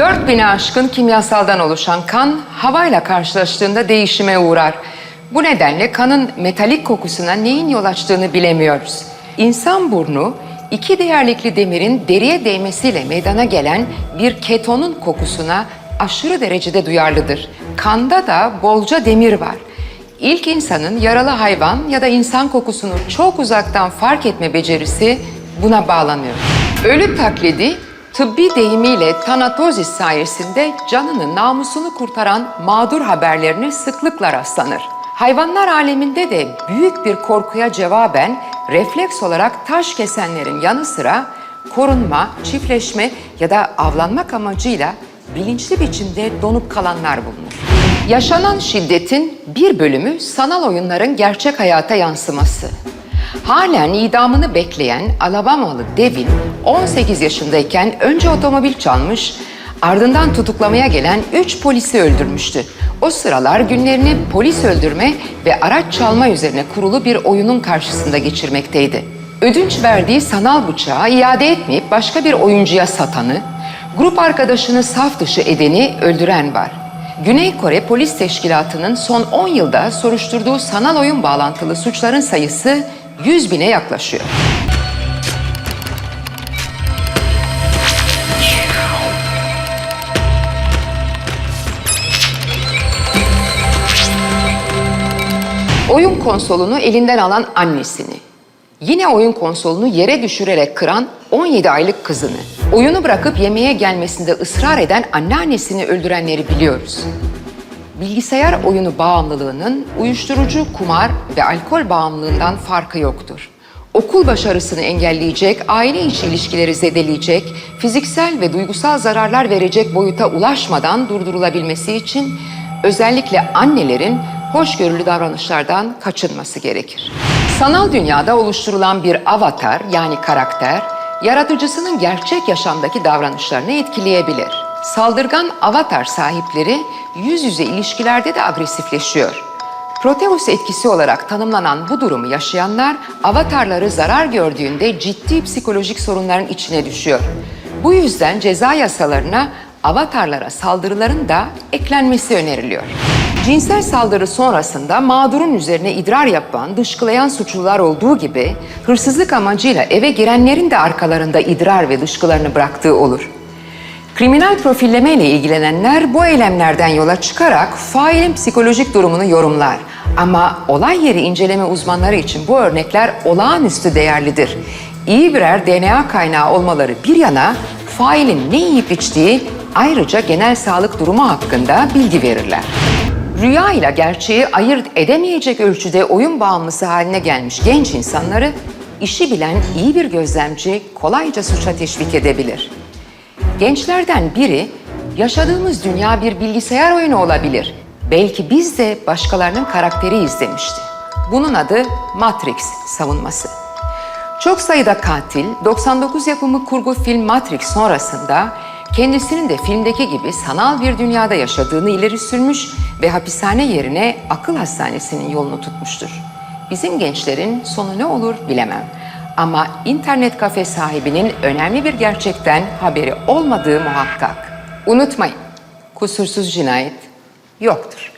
4000 aşkın kimyasaldan oluşan kan havayla karşılaştığında değişime uğrar. Bu nedenle kanın metalik kokusuna neyin yol açtığını bilemiyoruz. İnsan burnu iki değerlikli demirin deriye değmesiyle meydana gelen bir ketonun kokusuna aşırı derecede duyarlıdır. Kanda da bolca demir var. İlk insanın yaralı hayvan ya da insan kokusunu çok uzaktan fark etme becerisi buna bağlanıyor. Ölü taklidi tıbbi deyimiyle tanatozis sayesinde canını namusunu kurtaran mağdur haberlerine sıklıkla rastlanır. Hayvanlar aleminde de büyük bir korkuya cevaben refleks olarak taş kesenlerin yanı sıra korunma, çiftleşme ya da avlanmak amacıyla bilinçli biçimde donup kalanlar bulunur. Yaşanan şiddetin bir bölümü sanal oyunların gerçek hayata yansıması. Halen idamını bekleyen Alabamalı Devin 18 yaşındayken önce otomobil çalmış, ardından tutuklamaya gelen 3 polisi öldürmüştü. O sıralar günlerini polis öldürme ve araç çalma üzerine kurulu bir oyunun karşısında geçirmekteydi. Ödünç verdiği sanal bıçağı iade etmeyip başka bir oyuncuya satanı, grup arkadaşını saf dışı edeni öldüren var. Güney Kore Polis Teşkilatı'nın son 10 yılda soruşturduğu sanal oyun bağlantılı suçların sayısı 100 bine yaklaşıyor. Oyun konsolunu elinden alan annesini, yine oyun konsolunu yere düşürerek kıran 17 aylık kızını, oyunu bırakıp yemeğe gelmesinde ısrar eden anneannesini öldürenleri biliyoruz. Bilgisayar oyunu bağımlılığının uyuşturucu, kumar ve alkol bağımlılığından farkı yoktur. Okul başarısını engelleyecek, aile içi ilişkileri zedeleyecek, fiziksel ve duygusal zararlar verecek boyuta ulaşmadan durdurulabilmesi için özellikle annelerin hoşgörülü davranışlardan kaçınması gerekir. Sanal dünyada oluşturulan bir avatar yani karakter, yaratıcısının gerçek yaşamdaki davranışlarını etkileyebilir. Saldırgan avatar sahipleri yüz yüze ilişkilerde de agresifleşiyor. Proteus etkisi olarak tanımlanan bu durumu yaşayanlar avatarları zarar gördüğünde ciddi psikolojik sorunların içine düşüyor. Bu yüzden ceza yasalarına avatarlara saldırıların da eklenmesi öneriliyor. Cinsel saldırı sonrasında mağdurun üzerine idrar yapan, dışkılayan suçlular olduğu gibi hırsızlık amacıyla eve girenlerin de arkalarında idrar ve dışkılarını bıraktığı olur. Kriminal profilleme ile ilgilenenler bu eylemlerden yola çıkarak failin psikolojik durumunu yorumlar. Ama olay yeri inceleme uzmanları için bu örnekler olağanüstü değerlidir. İyi birer DNA kaynağı olmaları bir yana failin ne yiyip içtiği ayrıca genel sağlık durumu hakkında bilgi verirler. Rüya ile gerçeği ayırt edemeyecek ölçüde oyun bağımlısı haline gelmiş genç insanları işi bilen iyi bir gözlemci kolayca suça teşvik edebilir. Gençlerden biri yaşadığımız dünya bir bilgisayar oyunu olabilir. Belki biz de başkalarının karakteri demişti. Bunun adı Matrix savunması. Çok sayıda katil 99 yapımı kurgu film Matrix sonrasında kendisinin de filmdeki gibi sanal bir dünyada yaşadığını ileri sürmüş ve hapishane yerine akıl hastanesinin yolunu tutmuştur. Bizim gençlerin sonu ne olur bilemem. Ama internet kafe sahibinin önemli bir gerçekten haberi olmadığı muhakkak. Unutmayın, kusursuz cinayet yoktur.